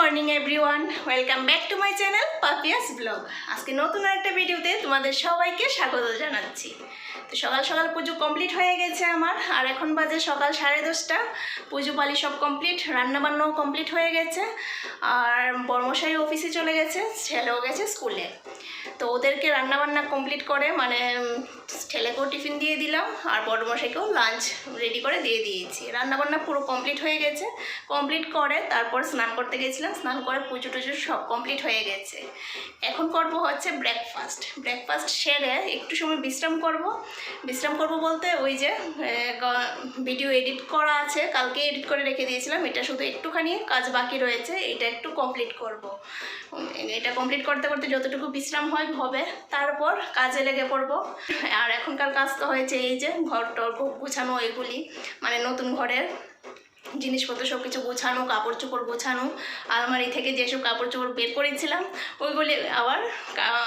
Welcome back to my channel Papiya's vlog আজকে নতুন একটা ভিডিওতে তোমাদের সবাইকে স্বাগত জানাচ্ছি। তো সকাল সকাল পুজো কমপ্লিট হয়ে গেছে আমার, আর এখন বাজে সকাল সাড়ে দশটা। পুজো পালি সব কমপ্লিট রান্নাবান্নাও কমপ্লিট হয়ে গেছে। আর বর্মশাহী অফিসে চলে গেছে, ছেলেও গেছে স্কুলে তো ওদেরকে রান্নাবান্না কমপ্লিট করে মানে ছেলেকেও টিফিন দিয়ে দিলাম আর বড়মশাইকেও লাঞ্চ রেডি করে দিয়ে দিয়েছি। রান্নাবান্না পুরো কমপ্লিট হয়ে গেছে। কমপ্লিট করে তারপর স্নান করতে গেছিলাম। স্নান করে পুজো টুজো সব কমপ্লিট হয়ে গেছে। এখন করব হচ্ছে ব্রেকফাস্ট ব্রেকফাস্ট সেরে একটু সময় বিশ্রাম করব। বিশ্রাম করব বলতে ওই যে ভিডিও এডিট করা আছে। কালকে এডিট করে রেখে দিয়েছিলাম। এটা শুধু একটুখানি কাজ বাকি রয়েছে। এটা একটু কমপ্লিট করব। এটা কমপ্লিট করতে করতে যতটুকু বিশ্রাম হয় হবে, তারপর কাজে লেগে পড়ব। আর এখনকার কাজ তো হয়েছে এই যে ঘর টর গুছানো এগুলি মানে নতুন ঘরের। জিনিসপত্র সব কিছু গোছানো কাপড় চোপড় গোছানো, আলমারি থেকে যেসব কাপড় চোপড় বের করেছিলাম, ওইগুলি আবার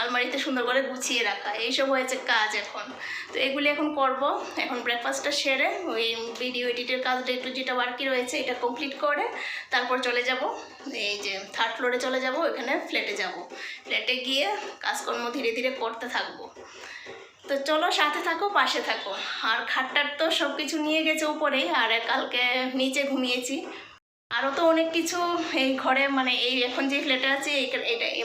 আলমারিতে সুন্দর করে গুছিয়ে রাখা। এইসব হয়েছে কাজ এখন। তো এগুলি এখন করব। এখন ব্রেকফাস্টটা সেরে ওই ভিডিও এডিটের কাজটা একটু যেটা বাকি রয়েছে, এটা কমপ্লিট করে তারপর চলে যাব। এই যে থার্ড ফ্লোরে চলে যাব, ওইখানে ফ্ল্যাটে যাব। ফ্ল্যাটে গিয়ে কাজকর্ম ধীরে ধীরে করতে থাকব। তো চলো সাথে থাকো, পাশে থাকো। আর খাটটার তো সব কিছু নিয়ে গেছে উপরেই আর কালকে নিচে ঘুমিয়েছি। আরও তো অনেক কিছু এই ঘরে মানে এই এখন যে ফ্ল্যাটে আছে এটা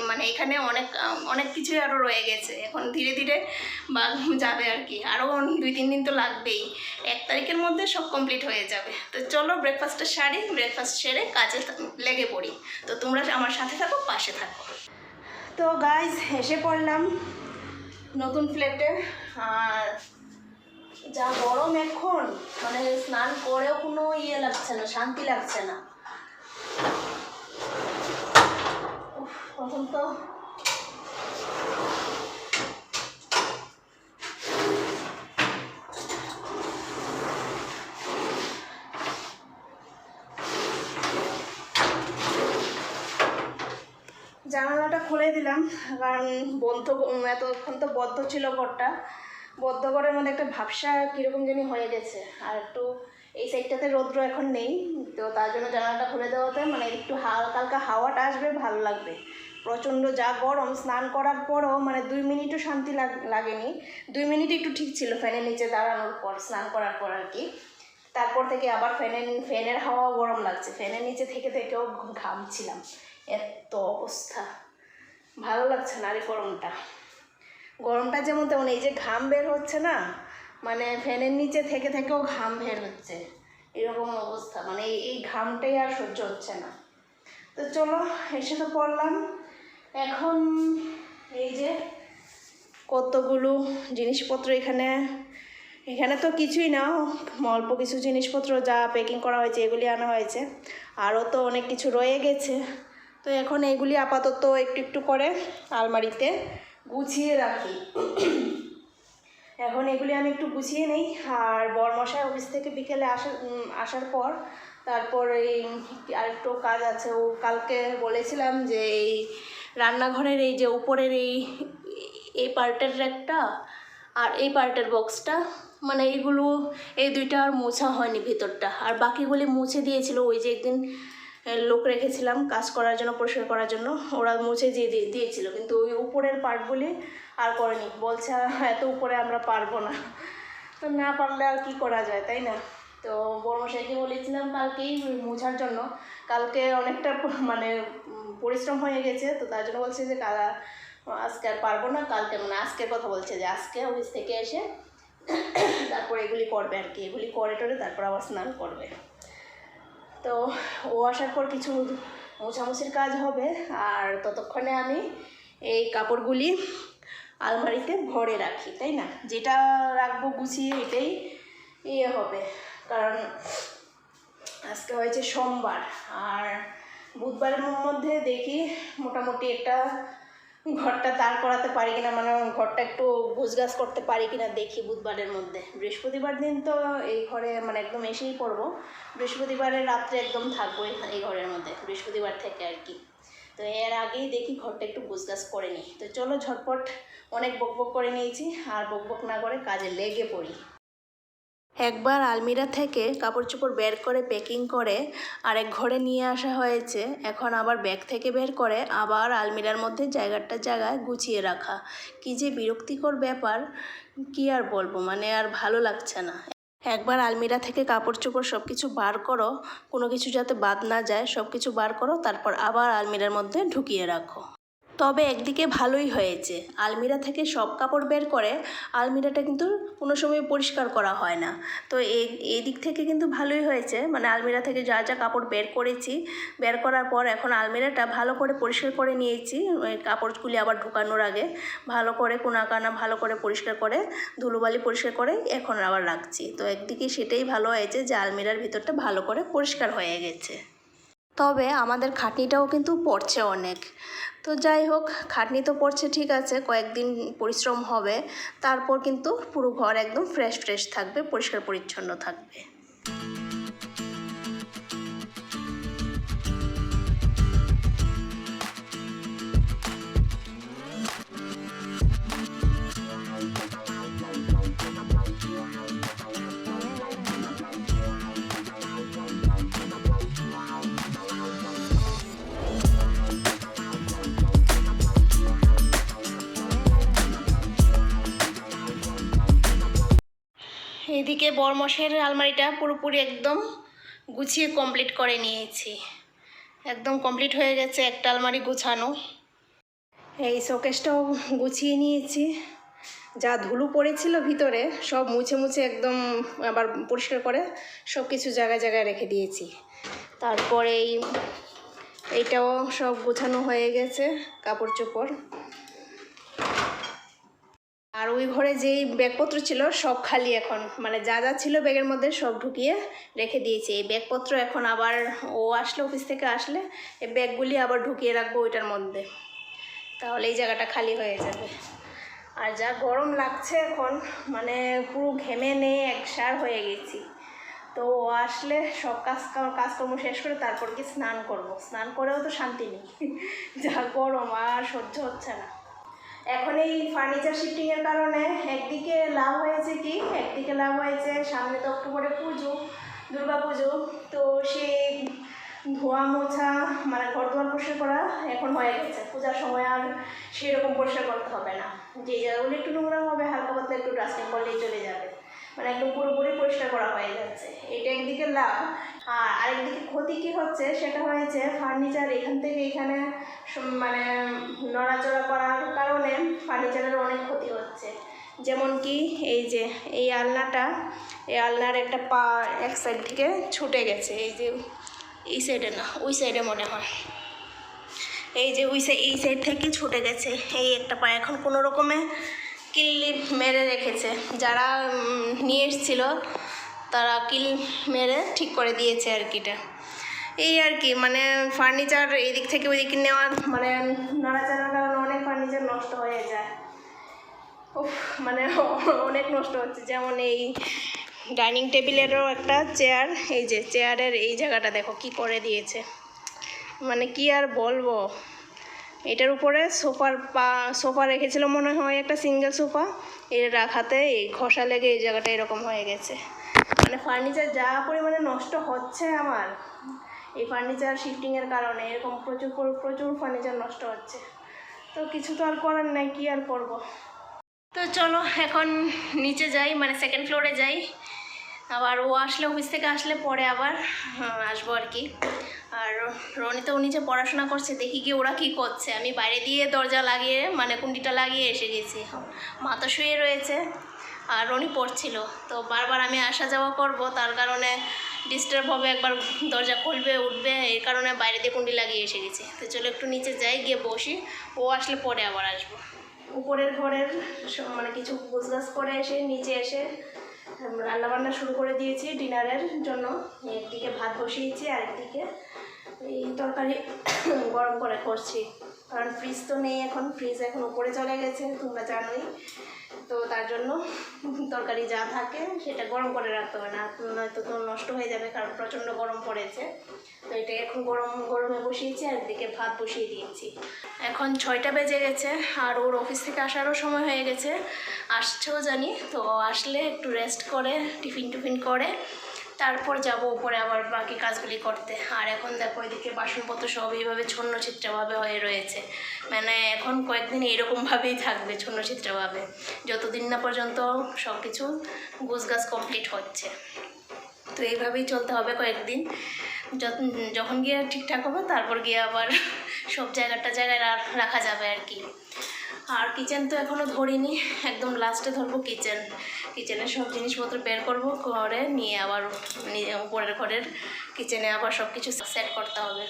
মানে এখানে অনেক অনেক কিছুই আরও রয়ে গেছে। এখন ধীরে ধীরে বা যাবে আর কি। আরও দুই, তিন দিন তো লাগবেই। এক তারিখের মধ্যে সব কমপ্লিট হয়ে যাবে। তো চলো ব্রেকফাস্টটা সারি, ব্রেকফাস্ট সেরে কাজে লেগে পড়ি। তো তোমরা আমার সাথে থাকো, পাশে থাকো। তো গাইজ এসে পড়লাম। নতুন ফ্ল্যাটে আর যা গরম এখন মানে স্নান করেও কোনো ইয়ে লাগছে না, শান্তি লাগছে না। তখন তো জানালাটা খুলে দিলাম, কারণ বন্ধ এতক্ষণ তো বদ্ধ ছিল ঘরটা। বদ্ধ ঘরের মধ্যে একটা ভাবসা কীরকম জানি হয়ে গেছে। আর একটু এই সাইডটাতে রৌদ্র এখন নেই, তো তার জন্য জানালাটা খুলে দেওয়াতে মানে একটু হালকা হালকা হাওয়াটা আসবে, ভালো লাগবে। প্রচণ্ড যা গরম, স্নান করার পরও মানে দুই মিনিটও শান্তি লাগ- লাগেনি। দুই মিনিট একটু ঠিক ছিল ফ্যানের নিচে দাঁড়ানোর পর, স্নান করার পর আর কি। তারপর থেকে আবার ফ্যানের ফ্যানের হাওয়া গরম লাগছে। ফ্যানের নিচে থেকে থেকেও ঘামছিলাম। এত অবস্থা। ভালো লাগছে না রে গরমটা। গরমটা যেমন তেমন, এই যে ঘাম বের হচ্ছে না মানে ফ্যানের নিচে থেকে থেকেও ঘাম বের হচ্ছে। এরকম অবস্থা মানে এই এই ঘামটাই আর সহ্য হচ্ছে না। তো চলো, এসে তো পড়লাম। এখন এই যে কতগুলো জিনিসপত্র এখানে এখানে তো কিছুই না, অল্প কিছু জিনিসপত্র যা প্যাকিং করা হয়েছে, এগুলি আনা হয়েছে। আরও তো অনেক কিছু রয়ে গেছে। তো এখন এইগুলি আপাতত একটু একটু করে আলমারিতে গুছিয়ে রাখি। এখন এগুলি আমি একটু গুছিয়ে নেই। আর বরমশাই অফিস থেকে বিকেলে আসার আসার পর তারপর এই আরেকটু কাজ আছে। ও কালকে বলেছিলাম যে এই রান্নাঘরের এই যে উপরের এই এই পার্টের র্যাকটা আর এই পার্টের বক্সটা মানে এইগুলো, এই দুইটা আর মোছা হয়নি ভিতরটা। আর বাকিগুলি মুছে দিয়েছিল। ওই যে একদিন লোক রেখেছিলাম কাজ করার জন্য, পরিষ্কার করার জন্য। ওরা মুছে দিয়ে দিয়ে দিয়েছিল, কিন্তু ওই উপরের পার্টগুলি আর করেনি। বলছে, এত উপরে আমরা পারব না। তো না পারলে আর কি করা যায়, তাই না? তো বর্মশাইকে বলেছিলাম কালকেই মোছার জন্য। কালকে অনেকটা মানে পরিশ্রম হয়ে গেছে, তো তার জন্য বলছে যে, কাল, আজকে আর পারব না, কালকে মানে আজকের কথা বলছে যে, আজকে অফিস থেকে এসে তারপর এগুলি করবে আর কি। এগুলি করে টরে তারপর আবার স্নান করবে। তো ও আসার পর কিছু মোছামুছির কাজ হবে, আর ততক্ষণে আমি এই কাপড়গুলি আলমারিতে ভরে রাখি, তাই না? যেটা রাখব গুছিয়ে এটাই ইয়ে হবে, কারণ আজকে হয়েছে সোমবার, আর বুধবারের মধ্যে দেখি মোটামুটি একটা ঘরটা দাঁড় করাতে পারি কিনা মানে ঘরটা একটু গুছগাছ করতে পারি কিনা দেখি বুধবারের মধ্যে। বৃহস্পতিবার দিন তো এই ঘরে মানে একদম এসেই পড়ব। বৃহস্পতিবারের রাত্রে একদম থাকব এই- ঘরের মধ্যে, বৃহস্পতিবার থেকে আর কি। তো এর আগেই দেখি ঘরটা একটু গুছগাছ করে নিই। তো চলো ঝটপট অনেক বকবক করে নিয়েছি, আর বকবক না করে কাজে লেগে পড়ি। একবার আলমিরা থেকে কাপড় চোপড় বের করে প্যাকিং করে আরেক ঘরে নিয়ে আসা হয়েছে। এখন আবার ব্যাগ থেকে বের করে আবার আলমিরার মধ্যে জায়গাটা জায়গায় গুছিয়ে রাখা। কী যে বিরক্তিকর ব্যাপার, কি আর বলব মানে আর ভালো লাগছে না। একবার আলমিরা থেকে কাপড় চোপড় সব কিছু বার করো, কোনো কিছু যাতে বাদ না যায় সব কিছু বার করো, তারপর আবার আলমিরার মধ্যে ঢুকিয়ে রাখো। তবে একদিকে ভালোই হয়েছে। আলমিরা থেকে সব কাপড় বের করে আলমিরাটা কিন্তু কোনো সময় পরিষ্কার করা হয় না। তো এই দিক থেকে কিন্তু ভালোই হয়েছে। মানে আলমিরা থেকে যা যা কাপড় বের করেছি, বের করার পর এখন আলমিরাটা ভালো করে পরিষ্কার করে নিয়েছি। ওই কাপড়গুলি আবার ঢুকানোর আগে ভালো করে কোনা কানা ভালো করে পরিষ্কার করে, ধুলোবালি পরিষ্কার করে এখন আবার রাখছি। তো একদিকে সেটাই ভালো হয়েছে যে আলমিরার ভিতরটা ভালো করে পরিষ্কার হয়ে গেছে। তবে আমাদের খাটনিটাও কিন্তু পড়ছে অনেক। তো যাই হোক, খাটনি তো পড়ছে, ঠিক আছে, কয়েকদিন পরিশ্রম হবে, তারপর কিন্তু পুরো ঘর একদম ফ্রেশ ফ্রেশ থাকবে, পরিষ্কার, পরিচ্ছন্ন থাকবে। এদিকে বরমশের আলমারিটা পুরোপুরি একদম গুছিয়ে কমপ্লিট করে নিয়েছি। একদম কমপ্লিট হয়ে গেছে একটা আলমারি গুছানো। এই শোকেসটাও গুছিয়ে নিয়েছি। যা ধুলো পড়েছিল ভিতরে, সব মুছে মুছে একদম আবার পরিষ্কার করে সব কিছু জায়গায় জায়গায় রেখে দিয়েছি। তারপরে এই, এইটাও সব গুছানো হয়ে গেছে, কাপড় চোপড়। ওই ঘরে যেই ব্যাগপত্র ছিল সব খালি এখন। মানে যা যা ছিল ব্যাগের মধ্যে সব ঢুকিয়ে রেখে দিয়েছি। এই ব্যাগপত্র এখন আবার ও আসলে অফিস থেকে আসলে এই ব্যাগগুলি আবার ঢুকিয়ে রাখব ওইটার মধ্যে। তাহলে এই জায়গাটা খালি হয়ে যাবে। আর যা গরম লাগছে এখন মানে পুরো ঘেমে নিয়ে একসার হয়ে গেছি। তো ও আসলে সব কাজ কাজকর্ম শেষ করে তারপর কি স্নান করব। স্নান করেও তো শান্তি নেই। যা গরম আর সহ্য হচ্ছে না। এখন এই ফার্নিচার শিফটিংয়ের কারণে একদিকে লাভ হয়েছে কি, একদিকে লাভ হয়েছে, সামনে তো অক্টোবরে পুজো, দুর্গা পুজো, তো সেই ধোয়া মোছা মানে ঘর দোয়ার পরিষ্কার করা এখন হয়ে গেছে। পূজার সময় আর সেরকম পরিষ্কার করতে হবে না। যে জায়গাগুলো একটু নোংরা হবে, হালকা পাতলা একটু ডাস্টিং করলেই চলে যাবে। মানে একদম পুরোপুরি পরিষ্কার করা হয়ে যাচ্ছে। এটা একদিকে লাভ আর আরেকদিকে ক্ষতি কী হচ্ছে সেটা হয়েছে ফার্নিচার এখান থেকে এখানে মানে নড়াচড়া করার কারণে ফার্নিচারের অনেক ক্ষতি হচ্ছে। যেমন কি এই যে, এই আলনাটা, এই আলনার একটা পা এক সাইড থেকে ছুটে গেছে, এই যে এই সাইডে না, ওই সাইডে মনে হয়। এই যে ওই সাইড এই সাইড থেকে ছুটে গেছে, এই একটা পা। এখন কোনো রকমে কিল্লি মেরে রেখেছে। যারা নিয়ে এসেছিল, তারা কিল মেরে ঠিক করে দিয়েছে আর কিটা এই আর কি মানে ফার্নিচার এদিক থেকে ওইদিকে নেওয়ার মানে নাড়াচাড়ার কারণে অনেক ফার্নিচার নষ্ট হয়ে যায়। উফ মানে অনেক নষ্ট হচ্ছে। যেমন এই ডাইনিং টেবিলেরও একটা চেয়ার এই যে চেয়ারের এই জায়গাটা দেখো কি করে দিয়েছে। মানে কি আর বলব? এটার উপরে সোফার পা, সোফা রেখেছিল মনে হয় একটা সিঙ্গেল সোফা। এর রাখাতে এই ঘষা লেগে এই জায়গাটা এরকম হয়ে গেছে। মানে ফার্নিচার যা পরিমাণে নষ্ট হচ্ছে আমার, এই ফার্নিচার শিফটিংয়ের কারণে এরকম প্রচুর পর- প্রচুর ফার্নিচার নষ্ট হচ্ছে। তো কিছু তো আর করার নাই, কি আর করব? তো চলো, এখন নিচে যাই মানে সেকেন্ড ফ্লোরে যাই। আবার ও আসলে অফিস থেকে আসলে পরে আবার আসব আর কি। আর রনি তো নিচে পড়াশোনা করছে, দেখি গিয়ে ওরা কি করছে। আমি বাইরে দিয়ে দরজা লাগিয়ে মানে কুন্ডিটা লাগিয়ে এসে গেছি। মা তো শুয়ে রয়েছে। আর রনি পড়ছিল। তো বারবার আমি আসা যাওয়া করব, তার কারণে ডিস্টার্ব হবে, একবার দরজা খুলবে, উঠবে, এই কারণে বাইরে দিয়ে কুন্ডি লাগিয়ে এসে গেছি। তো চলো একটু নিচে যাই, গিয়ে বসি। ও আসলে পরে আবার আসব। উপরের ঘরের মানে কিছু গোছগাছ করে এসে, নিচে এসে রান্নাবান্না শুরু করে দিয়েছি ডিনারের জন্য। একদিকে ভাত বসিয়েছি আর একদিকে এই তরকারি গরম করে করছি। কারণ ফ্রিজ তো নেই এখন ফ্রিজ এখন উপরে চলে গেছে, তোমরা জানোই। তো তার জন্য তরকারি যা থাকে সেটা গরম করে রাখতে হবে না, নয়তো তো নষ্ট হয়ে যাবে কারণ প্রচণ্ড গরম পড়েছে। তো এটা এখন গরম, গরমে বসিয়েছি আর ভাত বসিয়ে দিয়েছি। এখন ছয়টা বেজে গেছে আর ওর অফিস থেকে আসারও সময় হয়ে গেছে। আসছেও জানি, তো আসলে একটু রেস্ট করে, টিফিন টুফিন করে। তারপর যাব উপরে আবার বাকি কাজগুলি করতে। আর এখন দেখো এদিকে বাসনপত্র সব এইভাবে ছন্ন ছিদ্রভাবে হয়ে রয়েছে। মানে এখন কয়েকদিন এরকমভাবেই থাকবে ছন্ন ছিদ্রভাবে যতদিন না পর্যন্ত সব কিছু গুছগাছ কমপ্লিট হচ্ছে। তো এইভাবেই চলতে হবে কয়েকদিন। যখন গিয়ে ঠিকঠাক হবে, তারপর গিয়ে আবার সব জায়গাটা জায়গায় রাখা যাবে আর কি। আর কিচেন তো এখনও ধরিনি, একদম লাস্টে ধরবো কিচেন কিচেনের সব জিনিসপত্র বের করব করে নিয়ে আবার উপরের ঘরের কিচেনে আবার সব কিছু সেট করতে হবে।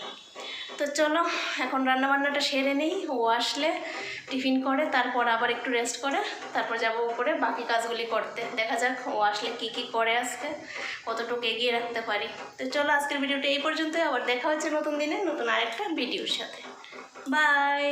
তো চলো, এখন রান্নাবান্নাটা সেরে নেই, ও আসলে টিফিন করে, তারপর আবার একটু রেস্ট করে, তারপর যাব উপরে বাকি কাজগুলি করতে। দেখা যাক ও আসলে কি কি করে আজকে, কতটুকু এগিয়ে রাখতে পারি। তো চলো, আজকের ভিডিওটা এই পর্যন্তই, আবার দেখা হচ্ছে নতুন দিনে, নতুন আরেকটা ভিডিওর সাথে। বাই